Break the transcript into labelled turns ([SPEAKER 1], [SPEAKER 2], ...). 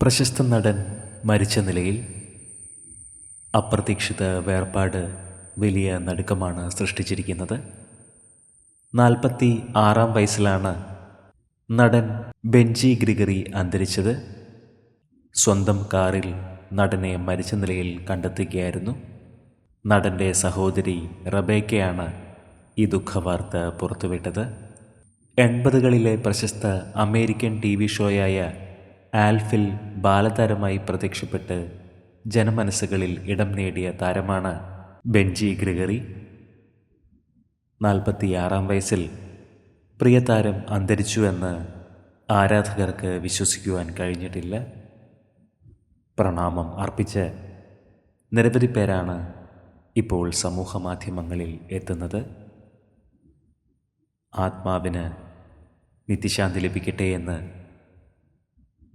[SPEAKER 1] പ്രശസ്ത നടൻ മരിച്ച നിലയിൽ അപ്രതീക്ഷിത വേർപാട് വലിയ നടുക്കമാണ് സൃഷ്ടിച്ചിരിക്കുന്നത്. നാൽപ്പത്തി ആറാം വയസ്സിലാണ് നടൻ ബെഞ്ചി ഗ്രിഗറി അന്തരിച്ചത്. സ്വന്തം കാറിൽ നടനെ മരിച്ച നിലയിൽ കണ്ടെത്തുകയായിരുന്നു. നടന്റെ സഹോദരി റബേക്കയാണ് ഈ ദുഃഖവാർത്ത പുറത്തുവിട്ടത്. എൺപതുകളിലെ പ്രശസ്ത അമേരിക്കൻ ടി വി ഷോയായ ആൽഫിൽ ബാലതാരമായി പ്രത്യക്ഷപ്പെട്ട് ജനമനസ്സുകളിൽ ഇടം നേടിയ താരമാണ് ബെഞ്ചി ഗ്രിഗറി. നാൽപ്പത്തിയാറാം വയസ്സിൽ പ്രിയതാരം അന്തരിച്ചുവെന്ന് ആരാധകർക്ക് വിശ്വസിക്കുവാൻ കഴിഞ്ഞിട്ടില്ല. പ്രണാമം അർപ്പിച്ച് നിരവധി പേരാണ് ഇപ്പോൾ സമൂഹ മാധ്യമങ്ങളിൽ എത്തുന്നത്. ആത്മാവിന് നിത്യശാന്തി ലഭിക്കട്ടെ എന്ന്